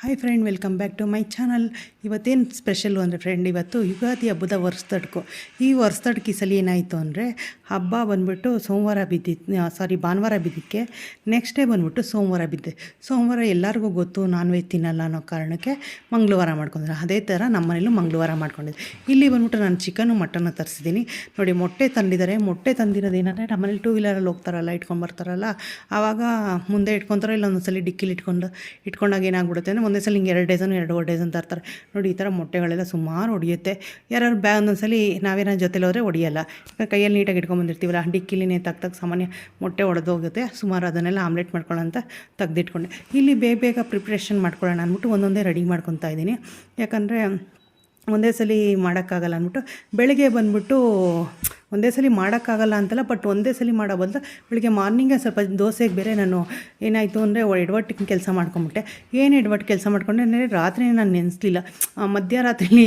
Hi friend welcome back to my channel ಇವತ್ತೇನು special ಅಂದರೆ friend ಇವತ್ತು ಯುಗಾದಿ ಹಬ್ಬದ ವರ್ಷದಡ್ಕು. ಈ ವರ್ಷದಡ್ಕು ಈ ಸಲ ಏನಾಯಿತು ಅಂದರೆ, ಹಬ್ಬ ಬಂದ್ಬಿಟ್ಟು ಸೋಮವಾರ ಬಿದ್ದಿತ್ತು ಸಾರಿ ಭಾನುವಾರ ಬಿದ್ದಕ್ಕೆ ನೆಕ್ಸ್ಟ್ ಡೇ ಬಂದ್ಬಿಟ್ಟು ಸೋಮವಾರ ಬಿದ್ದೆ. ಸೋಮವಾರ ಎಲ್ಲರಿಗೂ ಗೊತ್ತು ನಾನ್ ವೆಜ್ ತಿನ್ನಲ್ಲ ಅನ್ನೋ ಕಾರಣಕ್ಕೆ ಮಂಗಳವಾರ ಮಾಡ್ಕೊಂಡ್ರೆ. ಅದೇ ಥರ ನಮ್ಮ ಮನೇಲೂ ಮಂಗಳವಾರ ಮಾಡ್ಕೊಂಡಿದ್ದೆ. ಇಲ್ಲಿ ಬಂದ್ಬಿಟ್ಟು ನಾನು ಚಿಕನು ಮಟನ್ನು ತರಿಸಿದ್ದೀನಿ. ನೋಡಿ, ಮೊಟ್ಟೆ ತಂದಿದ್ದಾರೆ. ಮೊಟ್ಟೆ ತಂದಿರೋದು ಏನಂದರೆ, ನಮ್ಮನೇಲಿ ಟೂ ವೀಲರಲ್ಲಿ ಹೋಗ್ತಾರಲ್ಲ, ಇಟ್ಕೊಂಡು ಬರ್ತಾರಲ್ಲ, ಆವಾಗ ಮುಂದೆ ಇಟ್ಕೊತಾರೆ ಇಲ್ಲ ಒಂದೊಂದ್ಸಲಿ ಡಿಕ್ಕಿಲಿ ಇಟ್ಕೊಂಡು, ಇಟ್ಕೊಂಡಾಗ ಏನಾಗ್ಬಿಡುತ್ತೆ ಅಂದರೆ ಒಂದೇ ಸಲ ಹಿಂಗೆ ಎರಡು ಡೇಸನ್ನು ಎರಡು ಡೇಸನ್ ತರ್ತಾರೆ ನೋಡಿ ಈ ಥರ ಮೊಟ್ಟೆಗಳೆಲ್ಲ ಸುಮಾರು ಹೊಡಿಯುತ್ತೆ ಯಾರು ಬ್ಯಾ ಒಂದೊಂದ್ಸಲಿ ನಾವೇನೋ ಜೊತೆಲಿ ಹೋದರೆ ಹೊಡಿಯಲ್ಲ ಕೈಯಲ್ಲಿ ನೀಟಾಗಿ ಇಟ್ಕೊಂಬಂದಿರ್ತೀವಲ್ಲ ಡಿಕ್ಕಿಲಿನೇ ತಗ್ ತಗ್ ಸಾಮಾನ್ಯ ಮೊಟ್ಟೆ ಒಡೆದೋಗುತ್ತೆ ಸುಮಾರು ಅದನ್ನೆಲ್ಲ ಆಮ್ಲೆಟ್ ಮಾಡ್ಕೊಳ್ಳೋ ಅಂತ ತೆಗ್ದಿಟ್ಕೊಂಡೆ. ಇಲ್ಲಿ ಬೇಗ ಬೇಗ ಪ್ರಿಪ್ರೇಷನ್ ಮಾಡ್ಕೊಳ್ಳೋಣ ಅಂದ್ಬಿಟ್ಟು ಒಂದೊಂದೇ ರೆಡಿ ಮಾಡ್ಕೊತಾ ಇದ್ದೀನಿ. ಯಾಕಂದರೆ ಒಂದೇ ಸಲ ಮಾಡೋಕ್ಕಾಗಲ್ಲ ಅಂದ್ಬಿಟ್ಟು ಬೆಳಗ್ಗೆ ಬಂದ್ಬಿಟ್ಟು ಒಂದೇ ಸಲ ಮಾಡೋಕ್ಕಾಗಲ್ಲ ಅಂತಲ್ಲ ಬಟ್ ಒಂದೇ ಸಲ ಮಾಡೋ ಬದಲು ಬೆಳಿಗ್ಗೆ ಮಾರ್ನಿಂಗೇ ಸ್ವಲ್ಪ ದೋಸೆಗೆ ಬೇರೆ ನಾನು ಏನಾಯಿತು ಅಂದರೆ ಎಡವಟ್ಟಿಗೆ ಕೆಲಸ ಮಾಡ್ಕೊಂಬಿಟ್ಟೆ. ಏನು ಎಡವಟ್ಟು ಕೆಲಸ ಮಾಡ್ಕೊಂಡೆ ಅಂದರೆ ರಾತ್ರಿ ನಾನು ನೆನೆಸ್ಲಿಲ್ಲ. ಮಧ್ಯರಾತ್ರಿಲಿ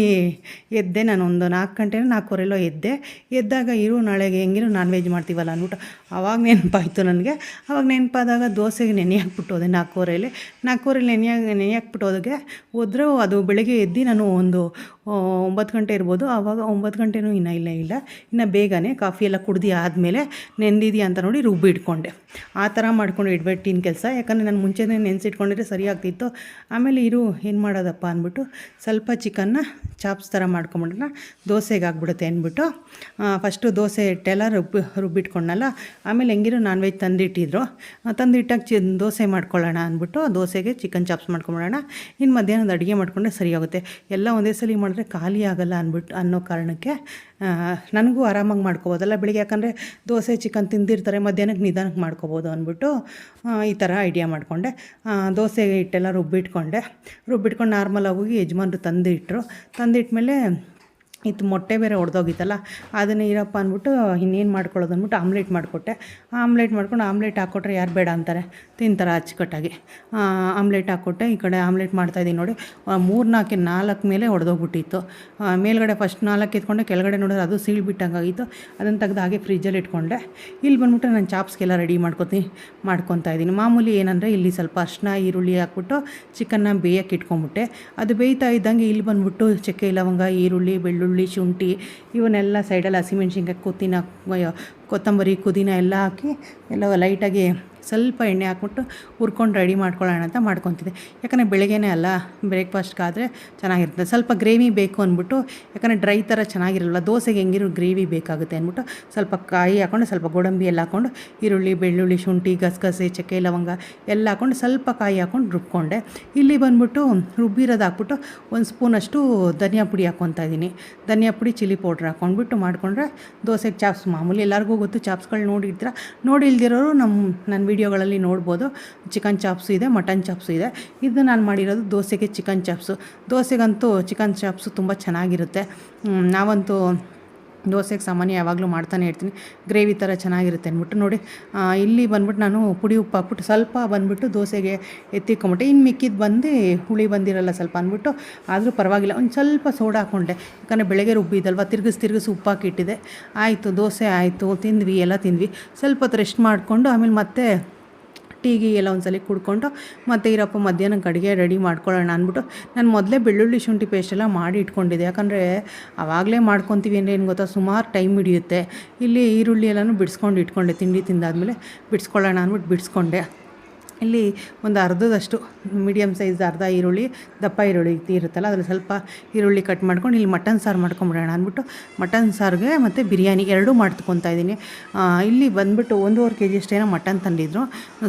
ಎದ್ದೆ ನಾನು ಒಂದು ನಾಲ್ಕು ಗಂಟೆ, ನಾಲ್ಕೂವರೆಲ್ಲೋ ಎದ್ದೆ. ಎದ್ದಾಗ ಇರು, ನಾಳೆಗೆ ಹೆಂಗಿರು ನಾನ್ ವೆಜ್ ಮಾಡ್ತೀವಲ್ಲ ಅಂದ್ಬಿಟ್ಟು ಆವಾಗ ನೆನಪಾಯಿತು ನನಗೆ. ಆವಾಗ ನೆನಪಾದಾಗ ದೋಸೆಗೆ ನೆನೆ ಹಾಕ್ಬಿಟ್ಟು ಹೋದೆ ನಾಲ್ಕೂವರೆಯಲ್ಲಿ ನಾಲ್ಕೂವರೆಲಿ ನೆನೆ ನೆನೆ ಹಾಕ್ಬಿಟ್ಟು ಹೋದಾಗೆ ಹೋದ್ರೆ ಅದು ಬೆಳಗ್ಗೆ ಎದ್ದು ನಾನು ಒಂದು ಒಂಬತ್ತು ಗಂಟೆ ಇರ್ಬೋದು. ಆವಾಗ ಒಂಬತ್ತು ಗಂಟೆನೂ ಇನ್ನೂ ಇಲ್ಲ ಇಲ್ಲ. ಇನ್ನು ಬೇಗನೆ ಕಾಫಿ ಎಲ್ಲ ಕುಡ್ದು ಆದಮೇಲೆ ನೆಂದಿದೆಯಾ ಅಂತ ನೋಡಿ ರುಬ್ಬಿ ಇಟ್ಕೊಂಡೆ. ಆ ಥರ ಮಾಡ್ಕೊಂಡು ಇಡ್ಬೇಟಿನ ಕೆಲಸ. ಯಾಕಂದರೆ ನಾನು ಮುಂಚೆನೇ ನೆನೆಸಿಟ್ಕೊಂಡಿದ್ರೆ ಸರಿ ಆಗ್ತಿತ್ತು. ಆಮೇಲೆ ಇರು, ಏನು ಮಾಡೋದಪ್ಪ ಅಂದ್ಬಿಟ್ಟು ಸ್ವಲ್ಪ ಚಿಕನ್ನ ಚಾಪ್ಸ್ ಥರ ಮಾಡ್ಕೊಂಬಿಡೋಣ. ದೋಸೆಗೆ ಆಗ್ಬಿಡುತ್ತೆ ಅಂದ್ಬಿಟ್ಟು. ಫಸ್ಟು ದೋಸೆ ಹಿಟ್ಟೆಲ್ಲ ರುಬ್ಬಿ ರುಬ್ಬಿಟ್ಕೊಂಡಲ್ಲ ಆಮೇಲೆ ಹೆಂಗಿರೋ ನಾನ್ ವೆಜ್ ತಂದಿಟ್ಟಿದ್ರು ತಂದಿಟ್ಟಾಗ ಚಿ, ದೋಸೆ ಮಾಡ್ಕೊಳ್ಳೋಣ ಅಂದ್ಬಿಟ್ಟು ದೋಸೆಗೆ ಚಿಕನ್ ಚಾಪ್ಸ್ ಮಾಡ್ಕೊಂಬಿಡೋಣ. ಇನ್ನು ಮಧ್ಯಾಹ್ನದ ಅಡುಗೆ ಮಾಡಿಕೊಂಡ್ರೆ ಸರಿಯಾಗುತ್ತೆ ಎಲ್ಲ ಒಂದೇ ಸಲ ಮಾಡಿದ್ರೆ ಖಾಲಿ ಆಗಲ್ಲ ಅಂದ್ಬಿಟ್ಟು ಅನ್ನೋ ಕಾರಣಕ್ಕೆ ನನಗೂ ಆರಾಮಾಗಿ ಮಾಡ್ಕೋಬೋದಲ್ಲ? ಬೆಳಿಗ್ಗೆ ಯಾಕಂದರೆ ದೋಸೆ ಚಿಕನ್ ತಿಂದಿರ್ತಾರೆ, ಮಧ್ಯಾಹ್ನಕ್ಕೆ ನಿಧಾನಕ್ಕೆ ಮಾಡ್ಕೋಬೋದು ಅಂದ್ಬಿಟ್ಟು ಈ ಥರ ಐಡಿಯಾ ಮಾಡಿಕೊಂಡೆ. ದೋಸೆ ಹಿಟ್ಟೆಲ್ಲ ರುಬ್ಬಿಟ್ಕೊಂಡೆ. ರುಬ್ಬಿಟ್ಕೊಂಡು ನಾರ್ಮಲಾಗಿ ಹೋಗಿ ಯಜಮಾನ್ರು ತಂದಿಟ್ಟರು ತಂದಿಟ್ಮೇಲೆ ಇದು ಮೊಟ್ಟೆ ಬೇರೆ ಒಡೆದೋಗಿತ್ತಲ್ಲ, ಅದನ್ನು ಇರಪ್ಪ ಅಂದ್ಬಿಟ್ಟು, ಇನ್ನೇನು ಮಾಡ್ಕೊಳ್ಳೋದು ಅಂದ್ಬಿಟ್ಟು ಆಮ್ಲೆಟ್ ಮಾಡಿಕೊಟ್ಟೆ. ಆಮ್ಲೆಟ್ ಮಾಡ್ಕೊಂಡು ಆಮ್ಲೆಟ್ ಹಾಕ್ಕೊಟ್ರೆ ಯಾರು ಬೇಡ ಅಂತಾರೆ, ತಿಂತಾರೆ ಅಚ್ಚುಕಟ್ಟಾಗಿ. ಆಮ್ಲೆಟ್ ಹಾಕ್ಕೊಟ್ಟೆ, ಈ ಕಡೆ ಆಮ್ಲೆಟ್ ಮಾಡ್ತಾಯಿದ್ದೀನಿ ನೋಡಿ ಮೂರು ನಾಲ್ಕು ನಾಲ್ಕು ಮೇಲೆ ಒಡೆದೋಗ್ಬಿಟ್ಟಿತ್ತು. ಮೇಲ್ಗಡೆ ಫಸ್ಟ್ ನಾಲ್ಕು ಎತ್ಕೊಂಡೆ, ಕೆಳಗಡೆ ನೋಡಿದ್ರೆ ಅದು ಸೀಳು ಬಿಟ್ಟಂಗಾಗಿತ್ತು. ಅದನ್ನು ತೆಗೆದು ಹಾಗೆ ಫ್ರಿಜ್ಜಲ್ಲಿ ಇಟ್ಕೊಂಡೆ. ಇಲ್ಲಿ ಬಂದ್ಬಿಟ್ಟು ನಾನು ಚಾಪ್ಸ್ಗೆಲ್ಲ ರೆಡಿ ಮಾಡ್ಕೊತೀನಿ ಮಾಡ್ಕೊತಾ ಇದ್ದೀನಿ. ಮಾಮೂಲಿ ಏನಂದರೆ ಇಲ್ಲಿ ಸ್ವಲ್ಪ ಅರ್ಶಿನ, ಈರುಳ್ಳಿ ಹಾಕ್ಬಿಟ್ಟು ಚಿಕನ್ನ ಬೇಯಕ್ಕೆ ಇಟ್ಕೊಂಬಿಟ್ಟೆ ಅದು ಬೇಯ್ತಾ ಇದ್ದಂಗೆ ಇಲ್ಲಿ ಬಂದ್ಬಿಟ್ಟು, ಚಕ್ಕೆ, ಲವಂಗ, ಈರುಳ್ಳಿ, ಬೆಳ್ಳುಳ್ಳಿ ಶುಂಠಿ ಇವನ್ನೆಲ್ಲ ಸೈಡಲ್ಲಿ ಹಸಿಮೆಣ್ಸಿನ್ಕಾಯಿ ಕೊತ್ತಿನ ಕೊತ್ತಂಬರಿ ಪುದೀನ ಎಲ್ಲ ಹಾಕಿ ಎಲ್ಲ ಲೈಟಾಗಿ ಸ್ವಲ್ಪ ಎಣ್ಣೆ ಹಾಕ್ಬಿಟ್ಟು ಹುರ್ಕೊಂಡು ರೆಡಿ ಮಾಡ್ಕೊಳ್ಳೋಣ ಅಂತ ಮಾಡ್ಕೊತಿದ್ದೆ. ಯಾಕಂದರೆ ಬೆಳಗ್ಗೆನೇ ಅಲ್ಲ, ಬ್ರೇಕ್ಫಾಸ್ಟ್ಗಾದರೆ ಚೆನ್ನಾಗಿರ್ತದೆ. ಸ್ವಲ್ಪ ಗ್ರೇವಿ ಬೇಕು ಅಂದ್ಬಿಟ್ಟು, ಯಾಕಂದರೆ ಡ್ರೈ ಥರ ಚೆನ್ನಾಗಿರಲ್ಲ, ದೋಸೆಗೆ ಹೆಂಗಿರೋ ಗ್ರೇವಿ ಬೇಕಾಗುತ್ತೆ ಅಂದ್ಬಿಟ್ಟು ಸ್ವಲ್ಪ ಕಾಯಿ ಹಾಕ್ಕೊಂಡು ಸ್ವಲ್ಪ ಗೋಡಂಬಿ ಎಲ್ಲ ಹಾಕ್ಕೊಂಡು ಈರುಳ್ಳಿ, ಬೆಳ್ಳುಳ್ಳಿ, ಶುಂಠಿ, ಗಸಗಸೆ, ಚಕ್ಕೆ, ಲವಂಗ ಎಲ್ಲ ಹಾಕ್ಕೊಂಡು ಸ್ವಲ್ಪ ಕಾಯಿ ಹಾಕ್ಕೊಂಡು ರುಬ್ಕೊಂಡೆ. ಇಲ್ಲಿ ಬಂದ್ಬಿಟ್ಟು ರುಬ್ಬಿರೋದು ಹಾಕ್ಬಿಟ್ಟು ಒಂದು ಸ್ಪೂನಷ್ಟು ಧನಿಯಾ ಪುಡಿ ಹಾಕ್ಕೊತಾ ಇದ್ದೀನಿ. ಧನಿಯಾ ಪುಡಿ, ಚಿಲ್ಲಿ ಪೌಡ್ರ್ ಹಾಕ್ಕೊಂಡ್ಬಿಟ್ಟು ಮಾಡಿಕೊಂಡ್ರೆ ದೋಸೆಗೆ ಚಾಪ್ಸ್ ಮಾಮೂಲಿ ಎಲ್ಲರಿಗೂ ಗೊತ್ತು, ಚಾಪ್ಸ್ಗಳು ನೋಡಿರ್ತೀರ? ನೋಡಿಲ್ದಿರೋರು ನಮ್ಮ ನನ್ನ ವೀಡಿಯೋಗಳಲ್ಲಿ ನೋಡ್ಬೋದು. ಚಿಕನ್ ಚಾಪ್ಸು ಇದೆ, ಮಟನ್ ಚಾಪ್ಸು ಇದೆ. ಇದು ನಾನು ಮಾಡಿರೋದು ದೋಸೆಗೆ ಚಿಕನ್ ಚಾಪ್ಸು. ದೋಸೆಗಂತೂ ಚಿಕನ್ ಚಾಪ್ಸು ತುಂಬ ಚೆನ್ನಾಗಿರುತ್ತೆ. ನಾವಂತೂ ದೋಸೆಗೆ ಸಾಮಾನ್ಯ ಯಾವಾಗಲೂ ಮಾಡ್ತಾನೆ ಇರ್ತೀನಿ. ಗ್ರೇವಿ ಥರ ಚೆನ್ನಾಗಿರುತ್ತೆ ಅಂದ್ಬಿಟ್ಟು ನೋಡಿ. ಇಲ್ಲಿ ಬಂದ್ಬಿಟ್ಟು ನಾನು ಪುಡಿ ಉಪ್ಪು ಹಾಕ್ಬಿಟ್ಟು ಸ್ವಲ್ಪ ಬಂದ್ಬಿಟ್ಟು ದೋಸೆಗೆ ಎತ್ತಿಕೊಂಬಿಟ್ಟೆ ಇನ್ನು ಮಿಕ್ಕಿದ್ದು ಬಂದು ಹುಳಿ ಬಂದಿರಲ್ಲ ಸ್ವಲ್ಪ ಅಂದ್ಬಿಟ್ಟು. ಆದರೂ ಪರವಾಗಿಲ್ಲ, ಒಂದು ಸ್ವಲ್ಪ ಸೋಡಾ ಹಾಕ್ಕೊಂಡೆ. ಯಾಕಂದರೆ ಬೆಳಗ್ಗೆ ರುಬ್ಬಿದಲ್ವ ತಿರ್ಗಿಸಿ ತಿರ್ಗಿಸಿ ಉಪ್ಪು ಹಾಕಿಟ್ಟಿದೆ. ಆಯಿತು, ದೋಸೆ ಆಯಿತು, ತಿಂದ್ವಿ, ಎಲ್ಲ ತಿಂದ್ವಿ. ಸ್ವಲ್ಪ ಹೊತ್ತು ರೆಸ್ಟ್ ಮಾಡಿಕೊಂಡು ಆಮೇಲೆ ಮತ್ತೆ ಟೀಗೆ ಎಲ್ಲ ಒಂದ್ಸಲ ಕುಡ್ಕೊಂಡು ಮತ್ತು ಇರಪ್ಪ ಮಧ್ಯಾಹ್ನಕ್ಕೆ ಅಡುಗೆ ರೆಡಿ ಮಾಡ್ಕೊಳ್ಳೋಣ ಅಂದ್ಬಿಟ್ಟು ನಾನು ಮೊದಲೇ ಬೆಳ್ಳುಳ್ಳಿ ಶುಂಠಿ ಪೇಸ್ಟೆಲ್ಲ ಮಾಡಿ ಇಟ್ಕೊಂಡಿದ್ದೆ. ಯಾಕಂದರೆ ಆವಾಗಲೇ ಮಾಡ್ಕೊತೀವಿ ಅಂದರೆ ಏನು ಗೊತ್ತಾ, ಸುಮಾರು ಟೈಮ್ ಹಿಡಿಯುತ್ತೆ. ಇಲ್ಲಿ ಈರುಳ್ಳಿ ಎಲ್ಲನೂ ಬಿಡಿಸ್ಕೊಂಡು ಇಟ್ಕೊಂಡೆ, ತಿಂಡಿ ತಿಂದಾದಮೇಲೆ ಬಿಡಿಸ್ಕೊಳ್ಳೋಣ ಅಂದ್ಬಿಟ್ಟು ಬಿಡಿಸ್ಕೊಂಡೆ. ಇಲ್ಲಿ ಒಂದು ಅರ್ಧದಷ್ಟು ಮೀಡಿಯಮ್ ಸೈಜ್ ಅರ್ಧ ಈರುಳ್ಳಿ, ದಪ್ಪ ಈರುಳ್ಳಿ ಇರುತ್ತಲ್ಲ, ಅದ್ರಲ್ಲಿ ಸ್ವಲ್ಪ ಈರುಳ್ಳಿ ಕಟ್ ಮಾಡ್ಕೊಂಡು ಇಲ್ಲಿ ಮಟನ್ ಸಾರು ಮಾಡ್ಕೊಂಬಿಡೋಣ ಅಂದ್ಬಿಟ್ಟು ಮಟನ್ ಸಾರಿಗೆ ಮತ್ತು ಬಿರಿಯಾನಿ ಎರಡೂ ಮಾಡ್ಕೊತಾ ಇದ್ದೀನಿ. ಇಲ್ಲಿ ಬಂದ್ಬಿಟ್ಟು ಒಂದೂವರೆ ಕೆ ಜಿ ಅಷ್ಟೇನೋ ಮಟನ್ ತಂದಿದ್ರು.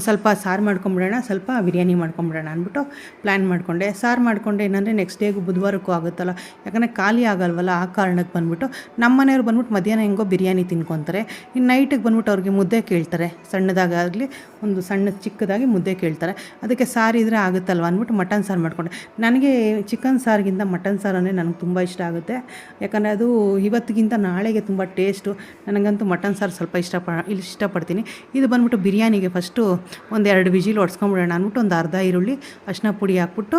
ಸ್ವಲ್ಪ ಸಾರು ಮಾಡ್ಕೊಂಬಿಡೋಣ, ಸ್ವಲ್ಪ ಬಿರಿಯಾನಿ ಮಾಡ್ಕೊಂಬಿಡೋಣ ಅಂದ್ಬಿಟ್ಟು ಪ್ಲ್ಯಾನ್ ಮಾಡಿಕೊಂಡೆ. ಸಾರು ಮಾಡಿಕೊಂಡೆ ಏನಂದರೆ ನೆಕ್ಸ್ಟ್ ಡೇಗೂ ಬುಧವಾರಕ್ಕೂ ಆಗುತ್ತಲ್ಲ, ಯಾಕಂದರೆ ಖಾಲಿ ಆಗಲ್ವಲ್ಲ, ಆ ಕಾರಣಕ್ಕೆ ಬಂದ್ಬಿಟ್ಟು ನಮ್ಮ ಮನೆಯವ್ರು ಬಂದ್ಬಿಟ್ಟು ಮಧ್ಯಾಹ್ನ ಹೆಂಗೋ ಬಿರಿಯಾನಿ ತಿನ್ಕೊತಾರೆ. ಇನ್ನು ನೈಟಿಗೆ ಬಂದ್ಬಿಟ್ಟು ಅವ್ರಿಗೆ ಮುದ್ದೆ ಕೇಳ್ತಾರೆ ಸಣ್ಣದಾಗಲಿ ಒಂದು ಸಣ್ಣ ಚಿಕ್ಕದಾಗಿ ಮುದ್ದೆ ಕೇಳ್ತಾರೆ. ಅದಕ್ಕೆ ಸಾರು ಇದ್ದರೆ ಆಗುತ್ತಲ್ವ ಅಂದ್ಬಿಟ್ಟು ಮಟನ್ ಸಾರು ಮಾಡಿಕೊಂಡೆ. ನನಗೆ ಚಿಕನ್ ಸಾರಿಗಿಂತ ಮಟನ್ ಸಾರು ಅಂದರೆ ನನಗೆ ತುಂಬ ಇಷ್ಟ ಆಗುತ್ತೆ. ಯಾಕಂದರೆ ಅದು ಇವತ್ತಿಗಿಂತ ನಾಳೆಗೆ ತುಂಬ ಟೇಸ್ಟು. ನನಗಂತೂ ಮಟನ್ ಸಾರು ಸ್ವಲ್ಪ ಇಷ್ಟಪ ಇಷ್ಟಪಡ್ತೀನಿ. ಇದು ಬಂದ್ಬಿಟ್ಟು ಬಿರಿಯಾನಿಗೆ ಫಸ್ಟು ಒಂದೆರಡು ವಿಜಿಲ್ ಹೊಡ್ಸ್ಕೊಂಬಿಡೋಣ ಅಂದ್ಬಿಟ್ಟು ಒಂದು ಅರ್ಧ ಈರುಳ್ಳಿ, ಅರ್ಶಿನ ಪುಡಿ ಹಾಕ್ಬಿಟ್ಟು,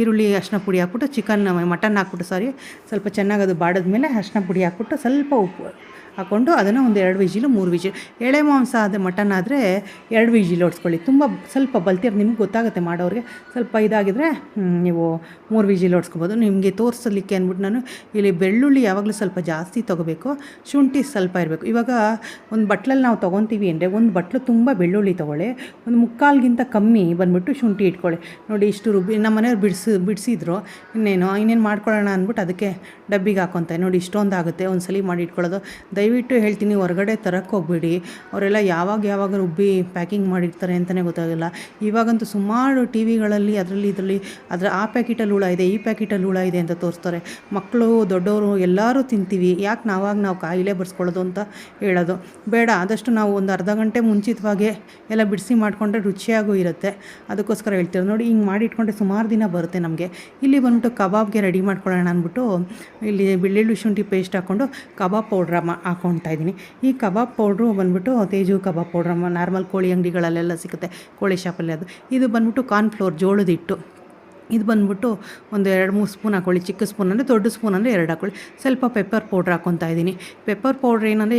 ಈರುಳ್ಳಿ, ಅರಿಶಿನ ಪುಡಿ ಹಾಕ್ಬಿಟ್ಟು, ಚಿಕನ್, ಮಟನ್ ಹಾಕ್ಬಿಟ್ಟು ಸಾರಿ ಸ್ವಲ್ಪ ಚೆನ್ನಾಗಿ ಅದು ಬಾಡಿದ್ಮೇಲೆ ಅರಿಶಿನ ಪುಡಿ ಹಾಕ್ಬಿಟ್ಟು ಸ್ವಲ್ಪ ಉಪ್ಪು ಹಾಕ್ಕೊಂಡು ಅದನ್ನು ಒಂದು ಎರಡು ವಿಜಿಲು, ಮೂರು ವಿಜಿಲು. ಎಳೆ ಮಾಂಸ ಆದ ಮಟನ್ ಆದರೆ ಎರಡು ವಿಜಿಲ್ ಹೊಡ್ಸ್ಕೊಳ್ಳಿ. ತುಂಬ ಸ್ವಲ್ಪ ಬಲ್ತಿರ್ ನಿಮ್ಗೆ ಗೊತ್ತಾಗುತ್ತೆ ಮಾಡೋರಿಗೆ. ಸ್ವಲ್ಪ ಇದಾಗಿದ್ರೆ ನೀವು ಮೂರು ವಿಜಿಲ್ ಹೊಡ್ಸ್ಕೊಬೋದು. ನಿಮಗೆ ತೋರಿಸಲಿಕ್ಕೆ ಅಂದ್ಬಿಟ್ಟು ನಾನು ಇಲ್ಲಿ ಬೆಳ್ಳುಳ್ಳಿ ಯಾವಾಗಲೂ ಸ್ವಲ್ಪ ಜಾಸ್ತಿ ತೊಗೋಬೇಕು. ಶುಂಠಿ ಸ್ವಲ್ಪ ಇರಬೇಕು. ಇವಾಗ ಒಂದು ಬಟ್ಲಲ್ಲಿ ನಾವು ತೊಗೊತೀವಿ ಅಂದರೆ ಒಂದು ಬಟ್ಲು ತುಂಬ ಬೆಳ್ಳುಳ್ಳಿ ತೊಗೊಳ್ಳಿ. ಒಂದು ಮುಕ್ಕಾಲ್ಗಿಂತ ಕಮ್ಮಿ ಬಂದ್ಬಿಟ್ಟು ಶುಂಠಿ ಇಟ್ಕೊಳ್ಳಿ. ನೋಡಿ ಇಷ್ಟು ರುಬ್ಬಿ, ನಮ್ಮ ಮನೆಯವ್ರು ಬಿಡಿಸಿ, ಬಿಡಿಸಿದ್ರು. ಇನ್ನೇನು ಇನ್ನೇನು ಮಾಡ್ಕೊಳ್ಳೋಣ ಅಂದ್ಬಿಟ್ಟು ಅದಕ್ಕೆ ಡಬ್ಬಿಗೆ ಹಾಕೊತಾರೆ ನೋಡಿ ಇಷ್ಟೊಂದು ಆಗುತ್ತೆ ಒಂದು ಸಲ ಮಾಡಿ ಇಟ್ಕೊಳ್ಳೋದು. ದಯವಿಟ್ಟು ಹೇಳ್ತೀನಿ, ಹೊರಗಡೆ ತರಕ್ಕೆ ಹೋಗ್ಬೇಡಿ. ಅವರೆಲ್ಲ ಯಾವಾಗ ಯಾವಾಗ ರುಬ್ಬಿ ಪ್ಯಾಕಿಂಗ್ ಮಾಡಿರ್ತಾರೆ ಅಂತಲೇ ಗೊತ್ತಾಗಲ್ಲ. ಇವಾಗಂತೂ ಸುಮಾರು ಟಿ ವಿಗಳಲ್ಲಿ ಅದರಲ್ಲಿ ಇದರಲ್ಲಿ ಅದರ ಆ ಪ್ಯಾಕೆಟಲ್ಲಿ ಹುಳ ಇದೆ, ಈ ಪ್ಯಾಕೆಟಲ್ಲಿ ಹುಳ ಇದೆ ಅಂತ ತೋರಿಸ್ತಾರೆ. ಮಕ್ಕಳು ದೊಡ್ಡವರು ಎಲ್ಲರೂ ತಿಂತೀವಿ. ಯಾಕೆ ನಾವಾಗ ನಾವು ಕಾಯಿಲೆ ಬರ್ಸ್ಕೊಳ್ಳೋದು ಅಂತ ಹೇಳೋದು. ಬೇಡ, ಆದಷ್ಟು ನಾವು ಒಂದು ಅರ್ಧ ಗಂಟೆ ಮುಂಚಿತವಾಗಿ ಎಲ್ಲ ಬಿಡಿಸಿ ಮಾಡಿಕೊಂಡ್ರೆ ರುಚಿಯಾಗೂ ಇರುತ್ತೆ. ಅದಕ್ಕೋಸ್ಕರ ಹೇಳ್ತೀವಿ ನೋಡಿ, ಹಿಂಗೆ ಮಾಡಿಟ್ಕೊಂಡ್ರೆ ಸುಮಾರು ದಿನ ಬರುತ್ತೆ ನಮಗೆ. ಇಲ್ಲಿ ಬಂದ್ಬಿಟ್ಟು ಕಬಾಬ್ಗೆ ರೆಡಿ ಮಾಡ್ಕೊಳ್ಳೋಣ ಅಂದ್ಬಿಟ್ಟು, ಇಲ್ಲಿ ಬೆಳ್ಳುಳ್ಳಿ ಶುಂಠಿ ಪೇಸ್ಟ್ ಹಾಕ್ಕೊಂಡು ಕಬಾಬ್ ಪೌಡ್ರ ಮಾ ಹಾಕ್ಕೊಳ್ತಾ ಇದ್ದೀನಿ. ಈ ಕಬಾಬ್ ಪೌಡ್ರು ಬಂದುಬಿಟ್ಟು ತೇಜು ಕಬಾಬ್ ಪೌಡ್ರ್ ನಾರ್ಮಲ್ ಕೋಳಿ ಅಂಗಡಿಗಳಲ್ಲೆಲ್ಲ ಸಿಗುತ್ತೆ, ಕೋಳಿ ಶಾಪಲ್ಲಿ ಅದು. ಇದು ಬಂದುಬಿಟ್ಟು ಕಾರ್ನ್ಫ್ಲೋರ್ ಜೋಳದ ಹಿಟ್ಟು. ಇದು ಬಂದ್ಬಿಟ್ಟು ಒಂದು ಎರಡು ಮೂರು ಸ್ಪೂನ್ ಹಾಕ್ಕೊಳ್ಳಿ ಚಿಕ್ಕ ಸ್ಪೂನ್ ಅಂದರೆ ದೊಡ್ಡ ಸ್ಪೂನ್ ಅಂದರೆ ಎರಡು ಹಾಕ್ಕೊಳ್ಳಿ ಸ್ವಲ್ಪ ಪೆಪ್ಪರ್ ಪೌಡ್ರ್ ಹಾಕ್ಕೊತಾ ಇದ್ದೀನಿ. ಪೆಪ್ಪರ್ ಪೌಡ್ರ್ ಏನಂದರೆ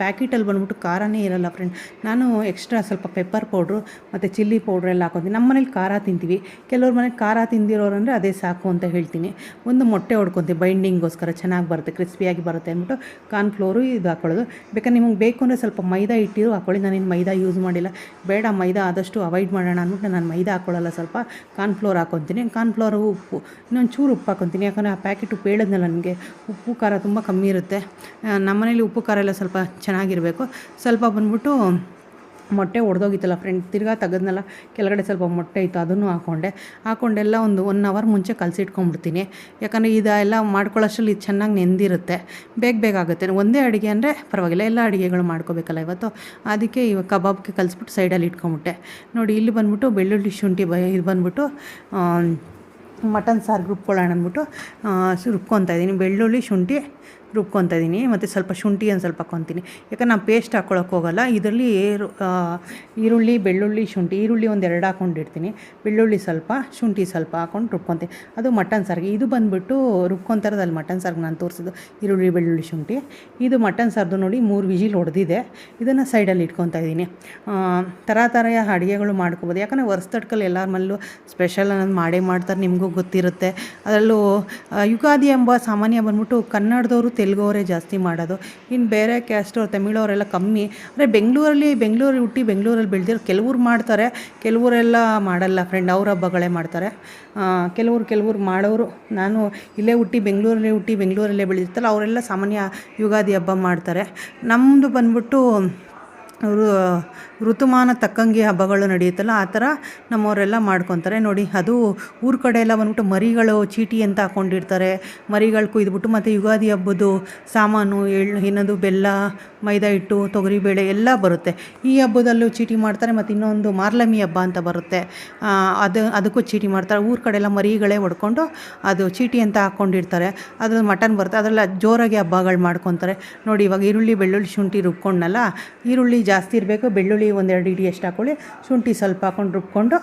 ಪ್ಯಾಕೆಟಲ್ಲಿ ಬಂದ್ಬಿಟ್ಟು ಖಾರನೇ ಇರಲ್ಲ ಫ್ರೆಂಡ್ ನಾನು ಎಕ್ಸ್ಟ್ರಾ ಸ್ವಲ್ಪ ಪೆಪ್ಪರ್ ಪೌಡ್ರು ಮತ್ತು ಚಿಲ್ಲಿ ಪೌಡ್ರ್ ಎಲ್ಲ ಹಾಕೊತೀನಿ. ನಮ್ಮ ಮನೇಲಿ ಖಾರ ತಿಂತೀವಿ. ಕೆಲವ್ರ ಮನೇಲಿ ಖಾರ ತಿಂದಿರೋರಂದರೆ ಅದೇ ಸಾಕು ಅಂತ ಹೇಳ್ತೀನಿ. ಒಂದು ಮೊಟ್ಟೆ ಹೊಡ್ಕೊತೀವಿ ಬೈಂಡಿಂಗ್ಗೋಸ್ಕರ ಚೆನ್ನಾಗಿ ಬರುತ್ತೆ ಕ್ರಿಸ್ಪಿಯಾಗಿ ಬರುತ್ತೆ ಅಂದ್ಬಿಟ್ಟು ಕಾರ್ನ್ಫ್ಲೋರು ಇದು ಹಾಕ್ಕೊಳ್ಳೋದು ಬೇಕಾದ್ರೆ ನಿಮಗೆ ಬೇಕು ಅಂದರೆ ಸ್ವಲ್ಪ ಮೈದಾ ಇಟ್ಟಿರು ಹಾಕೊಳ್ಳಿ. ನಾನೇನು ಮೈದಾ ಯೂಸ್ ಮಾಡಿಲ್ಲ. ಬೇಡ, ಮೈದಾ ಆದಷ್ಟು ಅವಾಯ್ಡ್ ಮಾಡೋಣ ಅಂದ್ಬಿಟ್ಟು ನಾನು ಮೈದಾ ಹಾಕೊಳ್ಳಲ್ಲ, ಸ್ವಲ್ಪ corn flour cornflour corn flour ಉಪ್ಪು ಇನ್ನೊಂದು ಚೂರು ಉಪ್ಪು ಹಾಕೊತೀನಿ. ಯಾಕಂದರೆ ಆ ಪ್ಯಾಕೆಟ್ ಉಪ್ಪು ನನಗೆ ಉಪ್ಪು ಖಾರ ತುಂಬ ಕಮ್ಮಿ ಇರುತ್ತೆ. ನಮ್ಮ ನಮ್ಮನೇಲಿ ಉಪ್ಪು ಖಾರ ಎಲ್ಲ ಸ್ವಲ್ಪ ಚೆನ್ನಾಗಿರಬೇಕು. ಸ್ವಲ್ಪ ಬಂದ್ಬಿಟ್ಟು ಮೊಟ್ಟೆ ಒಡೆದೋಗಿತ್ತಲ್ಲ ಫ್ರೆಂಡ್ ತಿರ್ಗಾ ತೆಗೆದ್ನಲ್ಲ, ಕೆಳಗಡೆ ಸ್ವಲ್ಪ ಮೊಟ್ಟೆ ಇತ್ತು, ಅದನ್ನು ಹಾಕ್ಕೊಂಡೆ ಹಾಕೊಂಡೆಲ್ಲ ಒಂದು ಒನ್ ಅವರ್ ಮುಂಚೆ ಕಲಸಿಟ್ಕೊಂಡ್ಬಿಡ್ತೀನಿ. ಯಾಕಂದರೆ ಇದೆಲ್ಲ ಮಾಡ್ಕೊಳ್ಳೋಷ್ಟರಲ್ಲಿ ಇದು ಚೆನ್ನಾಗಿ ನೆಂದಿರುತ್ತೆ. ಬೇಗ ಬೇಗ ಆಗುತ್ತೆ. ಒಂದೇ ಅಡುಗೆ ಅಂದರೆ ಪರವಾಗಿಲ್ಲ, ಎಲ್ಲ ಅಡುಗೆಗಳು ಮಾಡ್ಕೋಬೇಕಲ್ಲ ಇವತ್ತು. ಅದಕ್ಕೆ ಇವಾಗ ಕಬಾಬ್ಗೆ ಕಲಿಸ್ಬಿಟ್ಟು ಸೈಡಲ್ಲಿ ಇಟ್ಕೊಂಬಿಟ್ಟೆ ನೋಡಿ, ಇಲ್ಲಿ ಬಂದ್ಬಿಟ್ಟು ಬೆಳ್ಳುಳ್ಳಿ ಶುಂಠಿ ಬ, ಇದು ಬಂದ್ಬಿಟ್ಟು ಮಟನ್ ಸಾರು ರುಬ್ಕೊಳ್ಳೋಣ ಅಂದ್ಬಿಟ್ಟು ರುಬ್ಕೊತಾ ಇದ್ದೀನಿ. ಬೆಳ್ಳುಳ್ಳಿ, ಶುಂಠಿ ರುಬ್ಕೊತಾ ಇದ್ದೀನಿ ಮತ್ತು ಸ್ವಲ್ಪ ಶುಂಠಿ ಒಂದು ಸ್ವಲ್ಪ ಹಾಕ್ಕೊತೀನಿ. ಯಾಕಂದ್ರೆ ನಾನು ಪೇಸ್ಟ್ ಹಾಕ್ಕೊಳಕ್ಕೆ ಹೋಗಲ್ಲ. ಇದರಲ್ಲಿ ಈರುಳ್ಳಿ, ಬೆಳ್ಳುಳ್ಳಿ, ಶುಂಠಿ, ಈರುಳ್ಳಿ ಒಂದು ಎರಡು ಹಾಕೊಂಡಿರ್ತೀನಿ. ಬೆಳ್ಳುಳ್ಳಿ ಸ್ವಲ್ಪ, ಶುಂಠಿ ಸ್ವಲ್ಪ ಹಾಕೊಂಡು ರುಬ್ಕೊತೀನಿ. ಅದು ಮಟನ್ ಸಾರಿಗೆ. ಇದು ಬಂದುಬಿಟ್ಟು ರುಬ್ಕೊತಾರದು ಅಲ್ಲಿ ಮಟನ್ ಸಾರಿಗೆ ನಾನು ತೋರಿಸಿದ್ದು ಈರುಳ್ಳಿ, ಬೆಳ್ಳುಳ್ಳಿ, ಶುಂಠಿ. ಇದು ಮಟನ್ ಸಾರ್ದು ನೋಡಿ ಮೂರು ವಿಜಿಲ್ ಹೊಡೆದಿದೆ ಇದನ್ನು ಸೈಡಲ್ಲಿ ಇಟ್ಕೊತಾ ಇದ್ದೀನಿ ಥರ ಥರ ಅಡುಗೆಗಳು ಮಾಡ್ಕೋಬೋದು. ಯಾಕಂದರೆ ವರ್ಷದಡ್ಕಲ್ಲಿ ಎಲ್ಲರ ಮನೇಲೂ ಸ್ಪೆಷಲ್ ಅನ್ನೋದು ಮಾಡೇ ಮಾಡ್ತಾರೆ. ನಿಮಗೂ ಗೊತ್ತಿರುತ್ತೆ. ಅದರಲ್ಲೂ ಯುಗಾದಿ ಎಂಬ ಸಾಮಾನ್ಯ ಬಂದ್ಬಿಟ್ಟು ಕನ್ನಡದವರು ತೆಲುಗುವರೇ ಜಾಸ್ತಿ ಮಾಡೋದು. ಇನ್ನು ಬೇರೆ ಕ್ಯಾಸ್ಟವ್ರು ತಮಿಳವರೆಲ್ಲ ಕಮ್ಮಿ. ಅಂದರೆ ಬೆಂಗಳೂರಲ್ಲಿ ಬೆಂಗಳೂರಲ್ಲಿ ಹುಟ್ಟಿ ಬೆಂಗಳೂರಲ್ಲಿ ಬೆಳೆದಿರೋ ಕೆಲವ್ರು ಮಾಡ್ತಾರೆ. ಕೆಲವರೆಲ್ಲ ಮಾಡಲ್ಲ ಫ್ರೆಂಡ್ ಅವ್ರ ಹಬ್ಬಗಳೇ ಮಾಡ್ತಾರೆ. ಕೆಲವ್ರು ಕೆಲವ್ರು ಮಾಡೋರು. ನಾನು ಇಲ್ಲೇ ಹುಟ್ಟಿ ಬೆಂಗಳೂರಲ್ಲೇ ಹುಟ್ಟಿ ಬೆಂಗಳೂರಲ್ಲೇ ಬೆಳೆದಿರ್ತಲ್ಲ, ಅವರೆಲ್ಲ ಸಾಮಾನ್ಯ ಯುಗಾದಿ ಹಬ್ಬ ಮಾಡ್ತಾರೆ. ನಮ್ಮದು ಬಂದ್ಬಿಟ್ಟು ಅವರು ಋತುಮಾನ ತಕ್ಕಂಗೆ ಹಬ್ಬಗಳು ನಡೆಯುತ್ತಲ್ಲ, ಆ ಥರ ನಮ್ಮವರೆಲ್ಲ ಮಾಡ್ಕೊತಾರೆ. ನೋಡಿ, ಅದು ಊರ ಕಡೆ ಎಲ್ಲ ಬಂದ್ಬಿಟ್ಟು ಮರಿಗಳು, ಚೀಟಿ ಅಂತ ಹಾಕ್ಕೊಂಡಿರ್ತಾರೆ ಮರಿಗಳು ಕುಯ್ದುಬಿಟ್ಟು ಮತ್ತು ಯುಗಾದಿ ಹಬ್ಬದ್ದು ಸಾಮಾನು, ಎಳ್ಳು ಏನದು ಬೆಲ್ಲ, ಮೈದಾ ಹಿಟ್ಟು ತೊಗರಿಬೇಳೆ ಎಲ್ಲ ಬರುತ್ತೆ. ಈ ಹಬ್ಬದಲ್ಲೂ ಚೀಟಿ ಮಾಡ್ತಾರೆ, ಮತ್ತು ಇನ್ನೊಂದು ಮಾರ್ಲಮಿ ಹಬ್ಬ ಅಂತ ಬರುತ್ತೆ. ಅದು, ಅದಕ್ಕೂ ಚೀಟಿ ಮಾಡ್ತಾರೆ. ಊರ ಕಡೆ ಎಲ್ಲ ಮರಿಗಳೇ ಹೊಡ್ಕೊಂಡು ಅದು ಚೀಟಿ ಅಂತ ಹಾಕ್ಕೊಂಡಿರ್ತಾರೆ ಅದು ಮಟನ್ ಬರುತ್ತೆ. ಅದರಲ್ಲಿ ಜೋರಾಗಿ ಹಬ್ಬಗಳು ಮಾಡ್ಕೊತಾರೆ. ನೋಡಿ, ಇವಾಗ ಈರುಳ್ಳಿ, ಬೆಳ್ಳುಳ್ಳಿ ಶುಂಠಿ ರುಬ್ಕೊಂಡಲ್ಲ ಈರುಳ್ಳಿ ಜಾಸ್ತಿ ಇರಬೇಕು, ಬೆಳ್ಳುಳ್ಳಿ ಒಂದೆರಡು ಇಡಿ ಎಷ್ಟು ಹಾಕ್ಕೊಳ್ಳಿ ಶುಂಠಿ ಸ್ವಲ್ಪ ಹಾಕ್ಕೊಂಡು ರುಬ್ಕೊಂಡು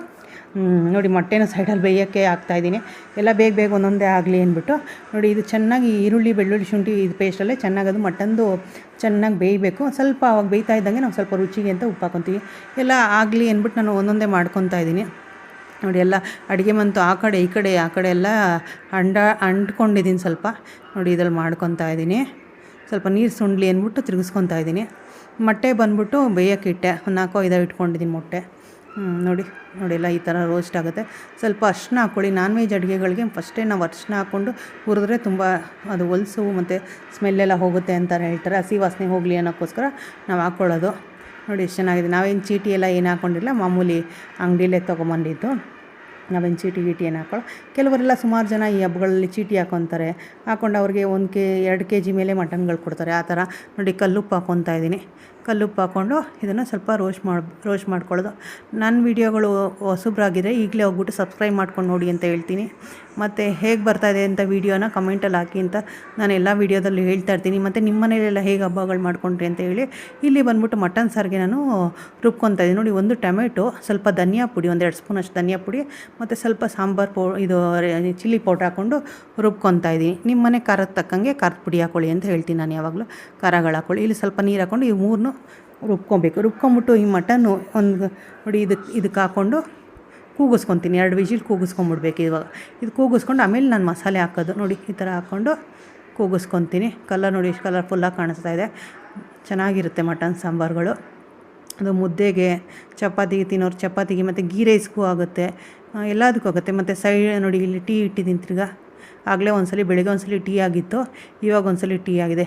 ನೋಡಿ ಮೊಟ್ಟೆನ ಸೈಡಲ್ಲಿ ಬೇಯೋಕ್ಕೆ ಹಾಕ್ತಾಯಿದ್ದೀನಿ ಎಲ್ಲ ಬೇಗ ಬೇಗ ಒಂದೊಂದೇ ಆಗಲಿ ಅಂದ್ಬಿಟ್ಟು, ನೋಡಿ ಇದು ಚೆನ್ನಾಗಿ ಈರುಳ್ಳಿ, ಬೆಳ್ಳುಳ್ಳಿ, ಶುಂಠಿ ಇದು ಪೇಸ್ಟಲ್ಲೇ ಚೆನ್ನಾಗಿ ಅದು ಮಟನ್ದು ಚೆನ್ನಾಗಿ ಬೇಯಬೇಕು. ಸ್ವಲ್ಪ ಅವಾಗ ಬೇಯ್ತಾ ಇದ್ದಂಗೆ ನಾವು ಸ್ವಲ್ಪ ರುಚಿಗೆ ಅಂತ ಉಪ್ಪು ಹಾಕೊತೀವಿ. ಎಲ್ಲ ಆಗಲಿ ಅಂದ್ಬಿಟ್ಟು ನಾನು ಒಂದೊಂದೇ ಮಾಡ್ಕೊತಾ ಇದ್ದೀನಿ. ನೋಡಿ ಎಲ್ಲ ಅಡುಗೆ ಮಂತು ಆ ಕಡೆ, ಈ ಕಡೆ, ಆ ಕಡೆ ಎಲ್ಲ ಅಂಡ, ಅಂಟ್ಕೊಂಡಿದ್ದೀನಿ ಸ್ವಲ್ಪ. ನೋಡಿ ಇದ್ರಲ್ಲಿ ಮಾಡ್ಕೊತಾ ಇದ್ದೀನಿ. ಸ್ವಲ್ಪ ನೀರು ಸುಂಡ್ಲಿ ಅಂದ್ಬಿಟ್ಟು ತಿರುಗಿಸ್ಕೊತಾ ಇದ್ದೀನಿ. ಮೊಟ್ಟೆ ಬಂದ್ಬಿಟ್ಟು ಬೇಯೋಕ್ಕಿಟ್ಟೆ ಒಂದು ನಾಲ್ಕು, ಐದು ಇಟ್ಕೊಂಡಿದ್ದೀನಿ ಮೊಟ್ಟೆ. ನೋಡಿ ನೋಡಿಲ್ಲ ಈ ಥರ ರೋಸ್ಟ್ ಆಗುತ್ತೆ. ಸ್ವಲ್ಪ ಅರ್ಶಿನ ಹಾಕ್ಕೊಳ್ಳಿ. ನಾನ್ ವೆಜ್ ಅಡುಗೆಗಳಿಗೆ ಫಸ್ಟೇ ನಾವು ಅರ್ಶಿನ ಹಾಕ್ಕೊಂಡು ಹುರಿದ್ರೆ ತುಂಬ ಅದು ಹೊಲಸು ಮತ್ತು ಸ್ಮೆಲ್ಲೆಲ್ಲ ಹೋಗುತ್ತೆ ಅಂತ ಹೇಳ್ತಾರೆ. ಹಸಿ ವಾಸನೆ ಹೋಗಲಿ ಅನ್ನೋಕ್ಕೋಸ್ಕರ ನಾವು ಹಾಕ್ಕೊಳ್ಳೋದು ನೋಡಿ ಎಷ್ಟು ಚೆನ್ನಾಗಿದೆ. ನಾವೇನು ಚೀಟಿ ಎಲ್ಲ ಏನು ಹಾಕ್ಕೊಂಡಿಲ್ಲ ಮಾಮೂಲಿ ಅಂಗಡಿಲೇ ತೊಗೊಂಬಂದಿದ್ದು. ನಾವೇನು ಚೀಟಿ ಗೀಟಿ ಏನು ಹಾಕೊಳ್ಳೋ ಕೆಲವರೆಲ್ಲ ಸುಮಾರು ಜನ ಈ ಹಬ್ಬಗಳಲ್ಲಿ ಚೀಟಿ ಹಾಕೊತಾರೆ. ಹಾಕೊಂಡು ಅವ್ರಿಗೆ ಒಂದು ಕೆ, ಎರಡು ಕೆ ಜಿ ಮೇಲೆ ಮಟನ್ಗಳು ಕೊಡ್ತಾರೆ. ಆ ಥರ ನೋಡಿ ಕಲ್ಲುಪ್ಪು ಹಾಕೊತಾ ಇದ್ದೀನಿ ಕಲ್ಲುಪ್ಪು ಹಾಕ್ಕೊಂಡು ಇದನ್ನು ಸ್ವಲ್ಪ ರೋಸ್ಟ್ ಮಾಡಿ, ರೋಸ್ಟ್ ಮಾಡ್ಕೊಳ್ಳೋದು. ನನ್ನ ವೀಡಿಯೋಗಳು ಹೊಸಬ್ರಾಗಿದ್ದರೆ ಈಗಲೇ ಹೋಗ್ಬಿಟ್ಟು ಸಬ್ಸ್ಕ್ರೈಬ್ ಮಾಡ್ಕೊಂಡು ನೋಡಿ ಅಂತ ಹೇಳ್ತೀನಿ. ಮತ್ತು ಹೇಗೆ ಬರ್ತಾಯಿದೆ ಅಂತ ವೀಡಿಯೋನ ಕಮೆಂಟಲ್ಲಿ ಹಾಕಿ ಅಂತ ನಾನು ಎಲ್ಲ ವೀಡಿಯೋದಲ್ಲಿ ಹೇಳ್ತಾ ಇರ್ತೀನಿ. ಮತ್ತು ನಿಮ್ಮ ಮನೇಲೆಲ್ಲ ಹೇಗೆ ಹಬ್ಬಗಳು ಮಾಡ್ಕೊಂಡ್ರಿ ಅಂತ ಹೇಳಿ ಇಲ್ಲಿ ಬಂದ್ಬಿಟ್ಟು ಮಟನ್ ಸಾರಿಗೆ ನಾನು ರುಬ್ಕೊತಾ ಇದ್ದೀನಿ ನೋಡಿ ಒಂದು ಟೊಮೆಟೊ, ಸ್ವಲ್ಪ ಧನಿಯಾ ಪುಡಿ ಒಂದು ಎರಡು ಸ್ಪೂನ್ ಅಷ್ಟು ಧನಿಯಾ ಪುಡಿ ಮತ್ತು ಸ್ವಲ್ಪ ಸಾಂಬಾರು ಪೌ, ಇದು ಚಿಲ್ಲಿ ಪೌಡ್ರ್ ಹಾಕ್ಕೊಂಡು ರುಬ್ಕೊತಾ ಇದ್ದೀನಿ ನಿಮ್ಮ ಮನೆ ಖಾರದ ತಕ್ಕಂಗೆ ಖಾರದ ಪುಡಿ ಹಾಕ್ಕೊಳ್ಳಿ ಅಂತ ಹೇಳ್ತೀನಿ ನಾನು ಯಾವಾಗಲೂ. ಖಾರಗಳು ಹಾಕ್ಕೊಳ್ಳಿ ಇಲ್ಲಿ ಸ್ವಲ್ಪ ನೀರು ಹಾಕ್ಕೊಂಡು ಈ ಮೂರನ್ನು ರುಬ್ಕೊಬೇಕು. ರುಬ್ಕೊಂಬಿಟ್ಟು ಈ ಮಟನ್ನು ಒಂದು ನೋಡಿ ಇದಕ್ಕೆ ಇದಕ್ಕೆ ಹಾಕ್ಕೊಂಡು ಕೂಗಿಸ್ಕೊತೀನಿ. ಎರಡು ವಿಜಿಲ್ ಕೂಗಿಸ್ಕೊಂಬಿಡ್ಬೇಕು ಇವಾಗ. ಇದು ಕೂಗಿಸ್ಕೊಂಡು ಆಮೇಲೆ ನಾನು ಮಸಾಲೆ ಹಾಕೋದು. ನೋಡಿ ಈ ಥರ ಹಾಕ್ಕೊಂಡು ಕೂಗಿಸ್ಕೊತೀನಿ. ಕಲರ್ ನೋಡಿ ಎಷ್ಟು ಕಲರ್ಫುಲ್ಲಾಗಿ ಕಾಣಿಸ್ತಾ ಇದೆ. ಚೆನ್ನಾಗಿರುತ್ತೆ ಮಟನ್ ಸಾಂಬಾರುಗಳು. ಅದು ಮುದ್ದೆಗೆ ಚಪಾತಿಗೆ ತಿನ್ನೋರು ಚಪಾತಿಗೆ ಮತ್ತು ಗೀ ರೈಸ್ಗೂ ಆಗುತ್ತೆ. ಎಲ್ಲದಕ್ಕೂ ಆಗುತ್ತೆ. ಮತ್ತು ಸೈ ನೋಡಿ, ಇಲ್ಲಿ ಟೀ ಇಟ್ಟಿದ್ದೀನಿ ತಿರ್ಗಾ. ಆಗಲೇ ಒಂದ್ಸಲಿ ಬೆಳಿಗ್ಗೆ ಒಂದ್ಸಲಿ ಟೀ ಆಗಿತ್ತು. ಇವಾಗ ಒಂದ್ಸಲಿ ಟೀ ಆಗಿದೆ.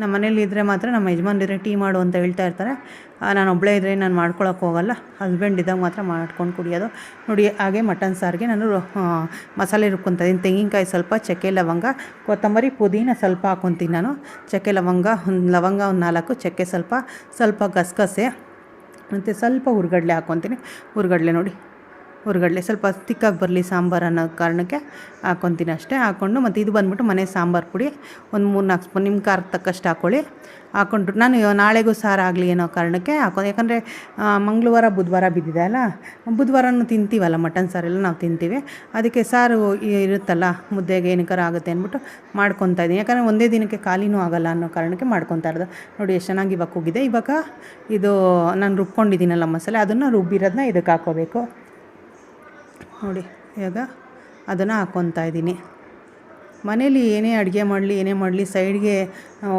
ನಮ್ಮ ಮನೇಲಿ ಇದ್ದರೆ ಮಾತ್ರ ನಮ್ಮ ಯಜಮಾನ್ರಿದ್ರೆ ಟೀ ಮಾಡು ಅಂತ ಹೇಳ್ತಾ ಇರ್ತಾರೆ. ನಾನು ಒಬ್ಬಳೇ ಇದ್ದರೆ ನಾನು ಮಾಡ್ಕೊಳಕ್ಕೆ ಹೋಗಲ್ಲ. ಹಸ್ಬೆಂಡ್ ಇದ್ದಾಗ ಮಾತ್ರ ಮಾಡ್ಕೊಂಡು ಕುಡಿಯೋದು. ನೋಡಿ, ಹಾಗೆ ಮಟನ್ ಸಾರಿಗೆ ನಾನು ಮಸಾಲೆ ರುಬ್ಕೊತಾ ತೆಂಗಿನಕಾಯಿ ಸ್ವಲ್ಪ, ಚಕ್ಕೆ ಲವಂಗ, ಕೊತ್ತಂಬರಿ ಪುದೀನ ಸ್ವಲ್ಪ ಹಾಕ್ಕೊತೀನಿ ನಾನು. ಚಕ್ಕೆ ಲವಂಗ, ಒಂದು ಲವಂಗ ಒಂದು ನಾಲ್ಕು, ಚಕ್ಕೆ ಸ್ವಲ್ಪ ಸ್ವಲ್ಪ ಗಸಗಸೆ, ಮತ್ತು ಸ್ವಲ್ಪ ಹುರ್ಗಡ್ಲೆ ಹಾಕ್ಕೊತೀನಿ ಹುರ್ಗಡ್ಲೆ ನೋಡಿ. ಹುರ್ಗಡ್ಲೆ ಸ್ವಲ್ಪ ತಿಕ್ಕಾಗಿ ಬರಲಿ ಸಾಂಬಾರು ಅನ್ನೋ ಕಾರಣಕ್ಕೆ ಹಾಕ್ಕೊತೀನಿ ಅಷ್ಟೇ. ಹಾಕ್ಕೊಂಡು ಮತ್ತು ಇದು ಬಂದ್ಬಿಟ್ಟು ಮನೆ ಸಾಂಬಾರು ಪುಡಿ ಒಂದು ಮೂರು ನಾಲ್ಕು ಸ್ಪೂನ್ ನಿಮ್ಮ ಖಾರ ತಕ್ಕಷ್ಟು ಹಾಕ್ಕೊಳ್ಳಿ ಹಾಕ್ಕೊಂಡು ನಾನು ನಾಳೆಗೂ ಸಾರು ಆಗಲಿ ಅನ್ನೋ ಕಾರಣಕ್ಕೆ ಹಾಕೊಂಡು, ಯಾಕಂದರೆ ಮಂಗಳವಾರ, ಬುಧವಾರ ಬಿದ್ದಿದೆ ಅಲ್ಲ? ಬುಧವಾರನೂ ತಿಂತೀವಲ್ಲ ಮಟನ್ ಸಾರೆಲ್ಲ, ನಾವು ತಿಂತೀವಿ. ಅದಕ್ಕೆ ಸಾರು ಇರುತ್ತಲ್ಲ, ಮುದ್ದೆಗೆ ಏನಕ್ಕಾರ ಆಗುತ್ತೆ ಅಂದ್ಬಿಟ್ಟು ಮಾಡ್ಕೊತಾ ಇದ್ದೀನಿ. ಯಾಕಂದರೆ ಒಂದೇ ದಿನಕ್ಕೆ ಖಾಲಿನೂ ಆಗಲ್ಲ ಅನ್ನೋ ಕಾರಣಕ್ಕೆ ಮಾಡ್ಕೊತಾ ಇರೋದು. ನೋಡಿ, ಎಷ್ಟು ಚೆನ್ನಾಗಿ ಇವಾಗ ಹೋಗಿದೆ ಇವಾಗ ಇದು ನಾನು ರುಬ್ಕೊಂಡಿದ್ದೀನಲ್ಲ ಮಸಾಲೆ, ಅದನ್ನು ರುಬ್ಬಿರೋದನ್ನ ಇದಕ್ಕೆ ಹಾಕ್ಕೋಬೇಕು ನೋಡಿ ಇವಾಗ ಅದನ್ನು ಹಾಕ್ಕೊತಾ ಇದ್ದೀನಿ. ಮನೇಲಿ ಏನೇ ಅಡುಗೆ ಮಾಡಲಿ ಏನೇ ಮಾಡಲಿ ಸೈಡ್ಗೆ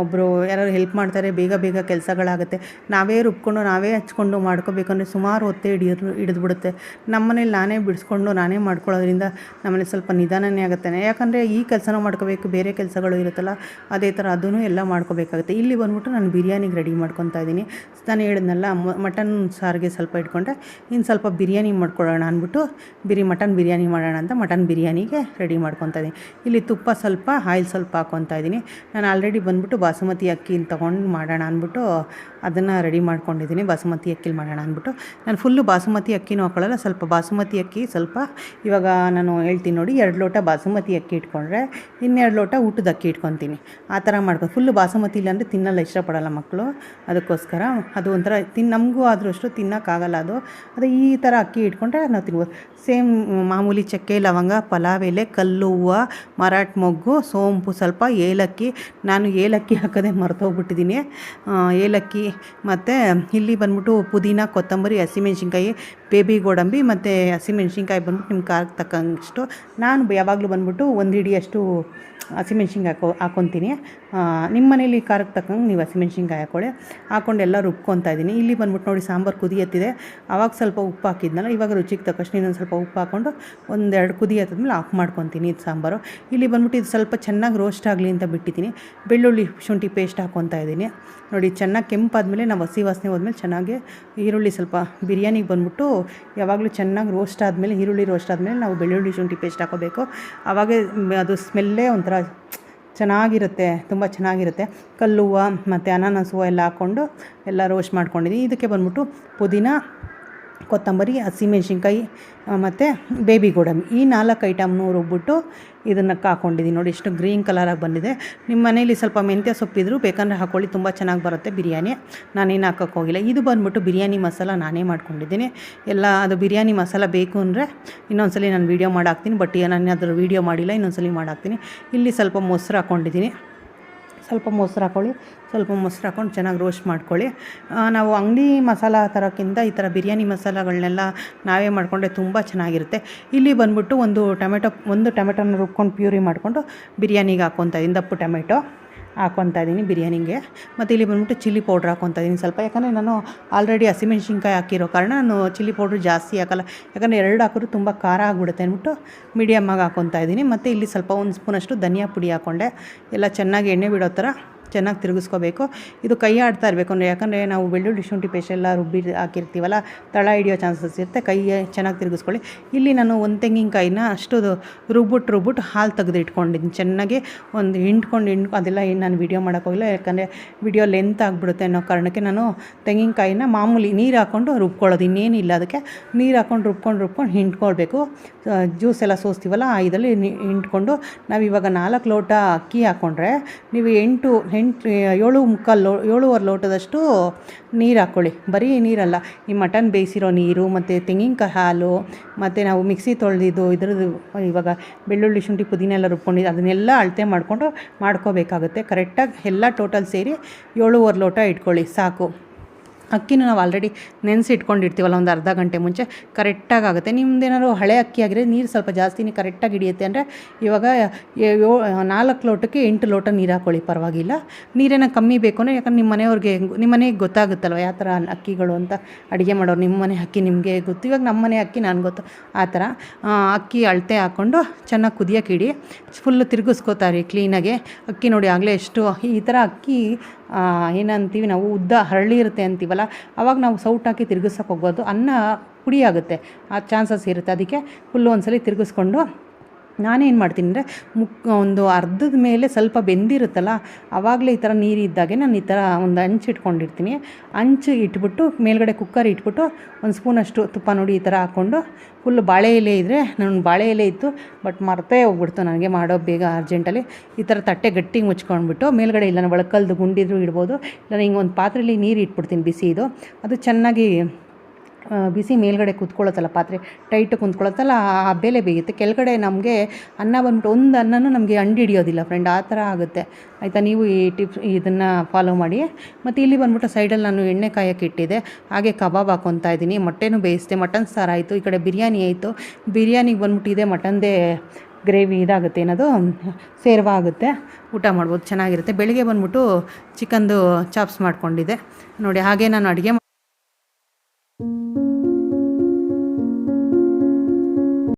ಒಬ್ಬರು ಯಾರಾದ್ರು ಹೆಲ್ಪ್ ಮಾಡ್ತಾರೆ, ಬೇಗ ಬೇಗ ಕೆಲಸಗಳಾಗುತ್ತೆ. ನಾವೇ ರುಬ್ಕೊಂಡು, ನಾವೇ ಹಚ್ಕೊಂಡು ಮಾಡ್ಕೋಬೇಕಂದ್ರೆ ಸುಮಾರು ಹೊತ್ತೇ ಹಿಡಿಯೋದು ಹಿಡಿದ್ಬಿಡುತ್ತೆ. ನಮ್ಮ ಮನೇಲಿ ನಾನೇ ಬಿಡಿಸ್ಕೊಂಡು, ನಾನೇ ಮಾಡ್ಕೊಳ್ಳೋದ್ರಿಂದ ನಮ್ಮನೇಲಿ ಸ್ವಲ್ಪ ನಿಧಾನನೇ ಆಗುತ್ತೆ. ಯಾಕಂದರೆ ಈ ಕೆಲಸನೂ ಮಾಡ್ಕೋಬೇಕು, ಬೇರೆ ಕೆಲಸಗಳು ಇರುತ್ತಲ್ಲ, ಅದೇ ಥರ ಅದನ್ನು ಎಲ್ಲ ಮಾಡ್ಕೋಬೇಕಾಗುತ್ತೆ. ಇಲ್ಲಿ ಬಂದ್ಬಿಟ್ಟು ನಾನು ಬಿರಿಯಾನಿಗೆ ರೆಡಿ ಮಾಡ್ಕೊತಾ ಇದ್ದೀನಿ. ನಾನು ಹೇಳಿದ್ನಲ್ಲ ಮಟನ್ ಸಾರಿಗೆ ಸ್ವಲ್ಪ ಇಟ್ಕೊಂಡೆ. ಇನ್ನು ಸ್ವಲ್ಪ ಬಿರಿಯಾನಿ ಮಾಡ್ಕೊಳ್ಳೋಣ ಅಂದ್ಬಿಟ್ಟು, ಬಿರಿ, ಮಟನ್ ಬಿರಿಯಾನಿ ಮಾಡೋಣ ಅಂತ ಮಟನ್ ಬಿರಿಯಾನಿಗೆ ರೆಡಿ ಮಾಡ್ಕೊತಾ ಇದ್ದೀನಿ. ಇಲ್ಲಿ ತುಪ್ಪ ಸ್ವಲ್ಪ, ಆಯಿಲ್ ಸ್ವಲ್ಪ ಹಾಕ್ಕೊತಾ ಇದ್ದೀನಿ. ನಾನು ಆಲ್ರೆಡಿ ಬಂದ್ಬಿಟ್ಟು ಬಾಸುಮತಿ ಅಕ್ಕಿನ ತೊಗೊಂಡು ಮಾಡೋಣ ಅಂದ್ಬಿಟ್ಟು ಅದನ್ನು ರೆಡಿ ಮಾಡ್ಕೊಂಡಿದ್ದೀನಿ. ಬಾಸುಮತಿ ಅಕ್ಕಿಲಿ ಮಾಡೋಣ ಅಂದ್ಬಿಟ್ಟು. ನಾನು ಫುಲ್ಲು ಬಾಸುಮತಿ ಅಕ್ಕಿನೂ ಹಾಕೊಳ್ಳಲ್ಲ, ಸ್ವಲ್ಪ ಬಾಸುಮತಿ ಅಕ್ಕಿ ಸ್ವಲ್ಪ ಇವಾಗ ನಾನು ಹೇಳ್ತೀನಿ ನೋಡಿ, ಎರಡು ಲೋಟ ಬಾಸುಮತಿ ಅಕ್ಕಿ ಇಟ್ಕೊಂಡ್ರೆ ಇನ್ನೆರಡು ಲೋಟ ಊಟದ ಅಕ್ಕಿ ಇಟ್ಕೊತೀನಿ. ಆ ಥರ ಮಾಡ್ಕೊಂಡು ಫುಲ್ಲು ಬಾಸುಮತಿ ಇಲ್ಲಾಂದರೆ ತಿನ್ನಲ್ಲ, ಇಷ್ಟಪಡಲ್ಲ ಮಕ್ಕಳು ಅದಕ್ಕೋಸ್ಕರ ಅದು ಒಂಥರ ತಿನ್, ನಮಗೂ ಆದರೂ ಅಷ್ಟು ತಿನ್ನೋಕ್ಕಾಗಲ್ಲ ಅದು. ಅದು ಈ ಥರ ಅಕ್ಕಿ ಇಟ್ಕೊಂಡ್ರೆ ನಾವು ತಿನ್ಬೋದು. ಸೇಮ್ ಮಾಮೂಲಿ ಚಕ್ಕೆ, ಲವಂಗ, ಪಲಾವ್, ಎಲೆ ಕಲ್ಲು ಹೂವು ಮರಾಠ ಮೊಗ್ಗು, ಸೋಂಪು, ಸ್ವಲ್ಪ ಏಲಕ್ಕಿ. ನಾನು ಏಲಕ್ಕಿ ಹಾಕೋದೇ ಮರ್ತೋಗ್ಬಿಟ್ಟಿದ್ದೀನಿ. ಏಲಕ್ಕಿ ಮತ್ತು ಇಲ್ಲಿ ಬಂದ್ಬಿಟ್ಟು ಪುದೀನ, ಕೊತ್ತಂಬರಿ, ಹಸಿಮೆಣ್ಸಿನ್ಕಾಯಿ, ಬೇಬಿ ಗೋಡಂಬಿ ಮತ್ತು ಹಸಿಮೆಣ್ಸಿನ್ಕಾಯಿ ಬಂದ್ಬಿಟ್ಟು ನಿಮ್ಮ ಖಾರಕ್ಕೆ ತಕ್ಕಷ್ಟು ನಾನು ಯಾವಾಗಲೂ ಬಂದ್ಬಿಟ್ಟು ಒಂದು ಹಿಡಿಯಷ್ಟು ಹಸಿಮೆಣ್ಸಿನ್ಕಾಯಿ ಹಾಕೋ ಹಾಕ್ಕೊತೀನಿ ನಿಮ್ಮ ಮನೇಲಿ ಖಾರಕ್ಕೆ ತಕ್ಕಂಗೆ ನೀವು ಹಸಿಮೆಣ್ಸಿನ್ಕಾಯಿ ಹಾಕೊಳ್ಳಿ. ಹಾಕೊಂಡು ಎಲ್ಲ ರುಬ್ಕೊತಾ ಇದ್ದೀನಿ. ಇಲ್ಲಿ ಬಂದ್ಬಿಟ್ಟು ನೋಡಿ ಸಾಂಬಾರು ಕುದಿಯತ್ತಿದೆ ಆವಾಗ ಸ್ವಲ್ಪ ಉಪ್ಪು ಹಾಕಿದ್ನಲ್ಲ, ಇವಾಗ ರುಚಿಗೆ ತಕ್ಕಷ್ಟು ಇನ್ನೊಂದು ಸ್ವಲ್ಪ ಉಪ್ಪು ಹಾಕ್ಕೊಂಡು ಒಂದೆರಡು ಕುದಿ ಹತ್ತಿದ್ಮೇಲೆ ಆಫ್ ಮಾಡ್ಕೊತೀನಿ ಇದು ಸಾಂಬಾರು. ಇಲ್ಲಿ ಬಂದ್ಬಿಟ್ಟು ಇದು ಸ್ವಲ್ಪ ಚೆನ್ನಾಗಿ ರೋಸ್ಟ್ ಆಗಲಿ ಅಂತ ಬಿಟ್ಟಿದ್ದೀನಿ. ಬೆಳ್ಳುಳ್ಳಿ ಶುಂಠಿ ಪೇಸ್ಟ್ ಹಾಕ್ಕೊತಾ ಇದ್ದೀನಿ. ನೋಡಿ ಚೆನ್ನಾಗಿ ಕೆಂಪಾದಮೇಲೆ ನಾವು ಹಸಿ ವಾಸನೆ ಹೋದ್ಮೇಲೆ ಚೆನ್ನಾಗಿ ಈರುಳ್ಳಿ ಸ್ವಲ್ಪ ಬಿರಿಯಾನಿಗೆ ಬಂದ್ಬಿಟ್ಟು ಯಾವಾಗಲೂ ಚೆನ್ನಾಗಿ ರೋಸ್ಟ್ ಆದಮೇಲೆ, ಈರುಳ್ಳಿ ರೋಸ್ಟ್ ಆದಮೇಲೆ ನಾವು ಬೆಳ್ಳುಳ್ಳಿ ಶುಂಠಿ ಪೇಸ್ಟ್ ಹಾಕೋಬೇಕು. ಆವಾಗೇ ಅದು ಸ್ಮೆಲ್ಲೇ ಒಂಥರ ಚೆನ್ನಾಗಿರುತ್ತೆ, ತುಂಬ ಚೆನ್ನಾಗಿರುತ್ತೆ. ಕಲ್ಲು ಹೂವು ಮತ್ತು ಅನಾನಸ್ ಹೂವು ಎಲ್ಲ ಹಾಕ್ಕೊಂಡು ಎಲ್ಲ ರೋಸ್ಟ್ ಮಾಡ್ಕೊಂಡಿದ್ದೀನಿ ಇದಕ್ಕೆ ಬಂದ್ಬಿಟ್ಟು ಪುದೀನ ಕೊತ್ತಂಬರಿ ಹಸಿಮೆಣ್ಸಿನ್ಕಾಯಿ ಮತ್ತು ಬೇಬಿ ಗೋಡಂಬಿ. ಈ ನಾಲ್ಕು ಐಟಮ್ನು ರುಬ್ಬಿಟ್ಟು ಇದನ್ನು ಹಾಕೊಂಡಿದ್ದೀನಿ ನೋಡಿ ಇಷ್ಟು ಗ್ರೀನ್ ಕಲರಾಗಿ ಬಂದಿದೆ. ನಿಮ್ಮ ಮನೇಲಿ ಸ್ವಲ್ಪ ಮೆಂತ್ಯ ಸೊಪ್ಪಿದ್ರು ಬೇಕಂದರೆ ಹಾಕ್ಕೊಳ್ಳಿ ತುಂಬ ಚೆನ್ನಾಗಿ ಬರುತ್ತೆ ಬಿರಿಯಾನಿ. ನಾನೇನು ಹಾಕೋಕ್ಕೆ ಹೋಗಿಲ್ಲ. ಇದು ಬಂದ್ಬಿಟ್ಟು ಬಿರಿಯಾನಿ ಮಸಾಲ ನಾನೇ ಮಾಡ್ಕೊಂಡಿದ್ದೀನಿ. ಎಲ್ಲ, ಅದು ಬಿರಿಯಾನಿ ಮಸಾಲ ಬೇಕು ಅಂದರೆ ಇನ್ನೊಂದ್ಸಲಿ ನಾನು ವೀಡಿಯೋ ಮಾಡಾಕ್ತೀನಿ. ಬಟ್ ನಾನು ಅದರ ವೀಡಿಯೋ ಮಾಡಿಲ್ಲ, ಇನ್ನೊಂದ್ಸಲಿ ಮಾಡಾಕ್ತೀನಿ. ಇಲ್ಲಿ ಸ್ವಲ್ಪ ಮೊಸರು ಹಾಕ್ಕೊಂಡಿದ್ದೀನಿ ಸ್ವಲ್ಪ ಮೊಸರು ಹಾಕೊಳ್ಳಿ, ಸ್ವಲ್ಪ ಮೊಸರು ಹಾಕೊಂಡು ಚೆನ್ನಾಗಿ ರೋಸ್ಟ್ ಮಾಡ್ಕೊಳ್ಳಿ. ನಾವು ಅಂಗಡಿ ಮಸಾಲ ತರೋಕ್ಕಿಂತ ಈ ಥರ ಬಿರಿಯಾನಿ ಮಸಾಲಗಳನ್ನೆಲ್ಲ ನಾವೇ ಮಾಡಿಕೊಂಡ್ರೆ ತುಂಬ ಚೆನ್ನಾಗಿರುತ್ತೆ. ಇಲ್ಲಿ ಬಂದ್ಬಿಟ್ಟು ಒಂದು ಟೊಮೆಟೊ, ಒಂದು ಟೊಮೆಟೊನ ರುಬ್ಕೊಂಡು ಪ್ಯೂರಿ ಮಾಡಿಕೊಂಡು ಬಿರಿಯಾನಿಗೆ ಹಾಕ್ಕೊತಾ ಇದ್ದೀನಿ ದಪ್ಪು ಟೊಮೆಟೊ. ಹಾಕ್ಕೊತಾ ಇದ್ದೀನಿ ಬಿರಿಯಾನಿಗೆ. ಮತ್ತು ಇಲ್ಲಿ ಬಂದ್ಬಿಟ್ಟು ಚಿಲ್ಲಿ ಪೌಡ್ರ್ ಹಾಕ್ಕೊತಾ ಇದ್ದೀನಿ. ಸ್ವಲ್ಪ ಯಾಕಂದರೆ ನಾನು ಆಲ್ರೆಡಿ ಹಸಿಮೆಣ್ಸಿನ್ಕಾಯಿ ಹಾಕಿರೋ ಕಾರಣ ನಾನು ಚಿಲ್ಲಿ ಪೌಡ್ರ್ ಜಾಸ್ತಿ ಹಾಕಲ್ಲ. ಯಾಕಂದರೆ ಎರಡು ಹಾಕಿದ್ರು ತುಂಬ ಖಾರ ಆಗಿಬಿಡುತ್ತೆ ಅಂದ್ಬಿಟ್ಟು ಮೀಡಿಯಮ್ಮಾಗಿ ಹಾಕ್ಕೊತಾ ಇದ್ದೀನಿ. ಮತ್ತು ಇಲ್ಲಿ ಸ್ವಲ್ಪ ಒಂದು ಸ್ಪೂನಷ್ಟು ಧನಿಯಾ ಪುಡಿ ಹಾಕ್ಕೊಂಡೆ ಎಲ್ಲ ಚೆನ್ನಾಗಿ ಎಣ್ಣೆ ಬಿಡೋ ಥರ ಚೆನ್ನಾಗಿ ತಿರುಗಿಸ್ಕೋಬೇಕು. ಇದು ಕೈ ಆಡ್ತಾ ಇರಬೇಕು ಅಂದರೆ ಯಾಕಂದರೆ ನಾವು ಬೆಳ್ಳುಳ್ಳಿ ಶುಂಠಿ ಪೇಸ್ಟ್ ಎಲ್ಲ ರುಬ್ಬಿ ಹಾಕಿರ್ತೀವಲ್ಲ, ತಳ ಹಿಡಿಯೋ ಚಾನ್ಸಸ್ ಇರುತ್ತೆ. ಕೈ ಚೆನ್ನಾಗಿ ತಿರುಗಿಸ್ಕೊಳ್ಳಿ. ಇಲ್ಲಿ ನಾನು ಒಂದು ತೆಂಗಿನಕಾಯಿನ ಅಷ್ಟು ರುಬ್ಬಿಟ್ಟು ರುಬ್ಬಿಟ್ಟು ಹಾಲು ತೆಗೆದು ಇಟ್ಕೊಂಡಿದ್ದೀನಿ. ಚೆನ್ನಾಗಿ ಒಂದು ಹಿಂಡ್ಕೊಂಡು ಹಿಂಡ್, ಅದೆಲ್ಲ ಏನು ನಾನು ವೀಡಿಯೋ ಮಾಡೋಕ್ಕೋಗಿಲ್ಲ ಯಾಕಂದರೆ ವಿಡಿಯೋ ಲೆಂತ್ ಆಗಿಬಿಡುತ್ತೆ ಅನ್ನೋ ಕಾರಣಕ್ಕೆ ನಾನು ತೆಂಗಿನಕಾಯಿನ ಮಾಮೂಲಿ ನೀರು ಹಾಕ್ಕೊಂಡು ರುಬ್ಕೊಳ್ಳೋದು. ಇನ್ನೇನಿಲ್ಲ ಅದಕ್ಕೆ. ನೀರು ಹಾಕ್ಕೊಂಡು ರುಬ್ಕೊಂಡು ರುಬ್ಕೊಂಡು ಹಿಂಡ್ಕೊಳ್ಬೇಕು. ಜ್ಯೂಸ್ ಎಲ್ಲ ಸೋಸ್ತೀವಲ್ಲ ಇದರಲ್ಲಿ ಹಿಂಡ್ಕೊಂಡು ನಾವು ಇವಾಗ ನಾಲ್ಕು ಲೋಟ ಅಕ್ಕಿ ಹಾಕ್ಕೊಂಡ್ರೆ ನೀವು ಎಂಟು ಎಂಟು ಏಳು ಮುಕ್ಕಾಲು ಲೋ, ಏಳುವರೆ ಲೋಟದಷ್ಟು ನೀರು ಹಾಕ್ಕೊಳ್ಳಿ ಬರೀ ನೀರಲ್ಲ, ಈ ಮಟನ್ ಬೇಯಿಸಿರೋ ನೀರು, ಮತ್ತು ತೆಂಗಿನಕಾಯಿ ಹಾಲು, ಮತ್ತು ನಾವು ಮಿಕ್ಸಿ ತೊಳೆದಿದ್ದು, ಇದ್ರದ್ದು, ಇವಾಗ ಬೆಳ್ಳುಳ್ಳಿ, ಶುಂಠಿ ಪುದೀನ ಎಲ್ಲ ರುಬ್ಕೊಂಡಿದ್ದು ಅದನ್ನೆಲ್ಲ ಅಳತೆ ಮಾಡಿಕೊಂಡು ಮಾಡ್ಕೋಬೇಕಾಗುತ್ತೆ. ಕರೆಕ್ಟಾಗಿ ಎಲ್ಲ ಟೋಟಲ್ ಸೇರಿ ಏಳುವರೆ ಲೋಟ ಇಟ್ಕೊಳ್ಳಿ, ಸಾಕು. ಅಕ್ಕಿನ ನಾವು ಆಲ್ರೆಡಿ ನೆನೆಸಿ ಇಟ್ಕೊಂಡಿರ್ತೀವಲ್ಲ ಒಂದು ಅರ್ಧ ಗಂಟೆ ಮುಂಚೆ ಕರೆಕ್ಟಾಗಿ ಆಗುತ್ತೆ ನಿಮ್ದೇನಾದ್ರು ಹಳೆ ಅಕ್ಕಿ ಆಗಿದ್ರೆ ನೀರು ಸ್ವಲ್ಪ ಜಾಸ್ತಿನೇ ಕರೆಕ್ಟಾಗಿ ಹಿಡಿಯುತ್ತೆ ಅಂದರೆ ಇವಾಗ ನಾಲ್ಕು ಲೋಟಕ್ಕೆ ಎಂಟು ಲೋಟ ನೀರು ಹಾಕ್ಕೊಳ್ಳಿ ಪರವಾಗಿಲ್ಲ. ನೀರೇನ ಕಮ್ಮಿ ಬೇಕು ಅಂದರೆ ಯಾಕಂದ್ರೆ ನಿಮ್ಮ ಮನೆಯವ್ರಿಗೆ ನಿಮ್ಮ ಮನೆಗೆ ಗೊತ್ತಾಗುತ್ತಲ್ವ ಯಾವ ಥರ ಅಕ್ಕಿಗಳು ಅಂತ ಅಡುಗೆ ಮಾಡೋರು ನಿಮ್ಮ ಮನೆ ಅಕ್ಕಿ ನಿಮಗೆ ಗೊತ್ತು. ಇವಾಗ ನಮ್ಮ ಮನೆ ಅಕ್ಕಿ ನಾನು ಗೊತ್ತು. ಆ ಥರ ಅಕ್ಕಿ ಅಳತೆ ಹಾಕ್ಕೊಂಡು ಚೆನ್ನಾಗಿ ಕುದಿಯೋಕೆ ಇಡಿ ಫುಲ್ಲು ತಿರುಗಿಸ್ಕೋತಾರೆ ಕ್ಲೀನಾಗೆ ಅಕ್ಕಿ ನೋಡಿ ಆಗಲೇ ಎಷ್ಟು ಈ ಥರ ಅಕ್ಕಿ ಏನಂತೀವಿ ನಾವು ಉದ್ದ ಹರಳಿ ಇರುತ್ತೆ ಅಂತೀವಲ್ಲ, ಅವಾಗ ನಾವು ಸೌಟ್ ಹಾಕಿ ತಿರುಗಿಸೋಕೆ ಹೋಗ್ಬೋದು, ಅನ್ನ ಪುಡಿಯಾಗುತ್ತೆ ಆ ಚಾನ್ಸಸ್ ಇರುತ್ತೆ. ಅದಕ್ಕೆ ಫುಲ್ಲು ಒಂದ್ಸಲಿ ತಿರುಗಿಸ್ಕೊಂಡು ನಾನೇನು ಮಾಡ್ತೀನಿ ಅಂದರೆ ಮುಕ್ ಒಂದು ಅರ್ಧದ ಮೇಲೆ ಸ್ವಲ್ಪ ಬೆಂದಿರುತ್ತಲ್ಲ ಆವಾಗಲೇ ಈ ಥರ ನೀರು ಇದ್ದಾಗೆ ನಾನು ಈ ಥರ ಒಂದು ಅಂಚು ಇಟ್ಕೊಂಡಿರ್ತೀನಿ. ಹಂಚು ಇಟ್ಬಿಟ್ಟು ಮೇಲ್ಗಡೆ ಕುಕ್ಕರ್ ಇಟ್ಬಿಟ್ಟು ಒಂದು ಸ್ಪೂನಷ್ಟು ತುಪ್ಪ ನೋಡಿ ಈ ಥರ ಹಾಕ್ಕೊಂಡು ಫುಲ್ ಬಾಳೆ ಎಲೆ ಇದ್ದರೆ ನನ್ನ ಬಾಳೆ ಎಲೆ ಇತ್ತು ಬಟ್ ಮರ್ತೇ ಹೋಗ್ಬಿಡ್ತು ನನಗೆ ಮಾಡೋ ಬೇಗ ಅರ್ಜೆಂಟಲ್ಲಿ ಈ ಥರ ತಟ್ಟೆ ಗಟ್ಟಿಗೆ ಮುಚ್ಕೊಂಡ್ಬಿಟ್ಟು ಮೇಲ್ಗಡೆ ಇಲ್ಲ ನಾನು ಒಳಕಲ್ದು ಗುಂಡಿದ್ರು ಇಡ್ಬೋದು ಇಲ್ಲ ಹಿಂಗೆ ಒಂದು ಪಾತ್ರೆಯಲ್ಲಿ ನೀರು ಇಟ್ಬಿಡ್ತೀನಿ ಬಿಸಿ ಇದು. ಅದು ಚೆನ್ನಾಗಿ ಬಿಸಿ ಮೇಲ್ಗಡೆ ಕುತ್ಕೊಳ್ಳುತ್ತಲ್ಲ, ಪಾತ್ರೆ ಟೈಟ್ ಕುಂತ್ಕೊಳ್ಳುತ್ತಲ್ಲ, ಆ ಬೆಲೆ ಬೇಯುತ್ತೆ. ಕೆಳಗಡೆ ನಮಗೆ ಅನ್ನ ಬಂದ್ಬಿಟ್ಟು ಒಂದು ಅನ್ನನೂ ನಮಗೆ ಅಂಡಿ ಹಿಡಿಯೋದಿಲ್ಲ ಫ್ರೆಂಡ್ ಆ ಥರ ಆಗುತ್ತೆ. ಆಯಿತಾ, ನೀವು ಈ ಟಿಪ್ಸ್ ಇದನ್ನು ಫಾಲೋ ಮಾಡಿ. ಮತ್ತು ಇಲ್ಲಿ ಬಂದ್ಬಿಟ್ಟು ಸೈಡಲ್ಲಿ ನಾನು ಎಣ್ಣೆ ಕಾಯಕ್ಕೆ ಇಟ್ಟಿದ್ದೆ. ಹಾಗೆ ಕಬಾಬ್ ಹಾಕೊತಾ ಇದ್ದೀನಿ. ಮೊಟ್ಟೆನೂ ಬೇಯಿಸಿದೆ, ಮಟನ್ ಸಾರು ಆಯಿತು, ಈ ಕಡೆ ಬಿರಿಯಾನಿ ಆಯಿತು. ಬಿರಿಯಾನಿಗೆ ಬಂದ್ಬಿಟ್ಟು ಇದೆ ಮಟನ್ದೇ ಗ್ರೇವಿ ಇದಾಗುತ್ತೆ, ಏನದು? ಸೇರ್ವ ಆಗುತ್ತೆ. ಊಟ ಮಾಡ್ಬೋದು, ಚೆನ್ನಾಗಿರುತ್ತೆ. ಬೆಳಿಗ್ಗೆ ಬಂದ್ಬಿಟ್ಟು ಚಿಕನ್ದು ಚಾಪ್ಸ್ ಮಾಡ್ಕೊಂಡಿದ್ದೆ. ನೋಡಿ, ಹಾಗೆ ನಾನು ಅಡುಗೆ